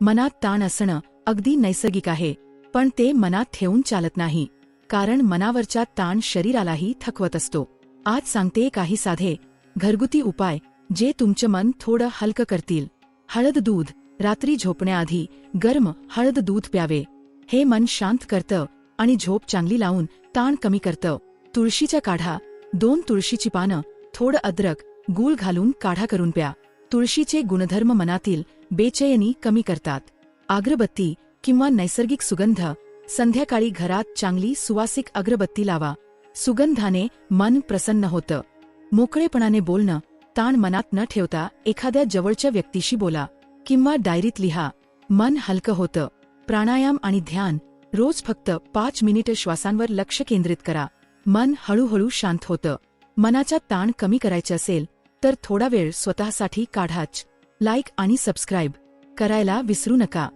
मनात ताण असणं अगदी नैसर्गिक आहे पण ते मनात ठेवून चालत नाही कारण मनावरच्या ताण शरीरालाही थकवत असतो. आज सांगते काही साधे घरगुती उपाय जे तुमचं मन थोडं हलकं करतील. हळद दूध रात्री झोपण्याआधी गर्म हळद दूध प्यावे. हे मन शांत करतं आणि झोप चांगली लावून ताण कमी करतं. तुळशीचा काढा दोन तुळशीची पानं थोडं अद्रक गूळ घालून काढा करून प्या. तुळशीचे गुणधर्म मनातील बेचैनी कमी करतात. अग्रबत्ती किंवा नैसर्गिक सुगंध संध्याकाळी घरात चांगली सुवासिक अगरबत्ती लावा. सुगंधाने मन प्रसन्न होतं. मोकळेपणाने बोलणं ताण मनात न ठेवता एखाद्या जवळच्या व्यक्तीशी बोला किंवा डायरीत लिहा. मन हलकं होतं. प्राणायाम आणि ध्यान रोज फक्त पाच मिनिटं श्वासांवर लक्ष केंद्रित करा. मन हळूहळू शांत होतं. मनाचा ताण कमी करायचे असेल तर थोडा वेळ स्वतःसाठी काढाच. लाईक आणि सबस्क्राईब करायला विसरू नका.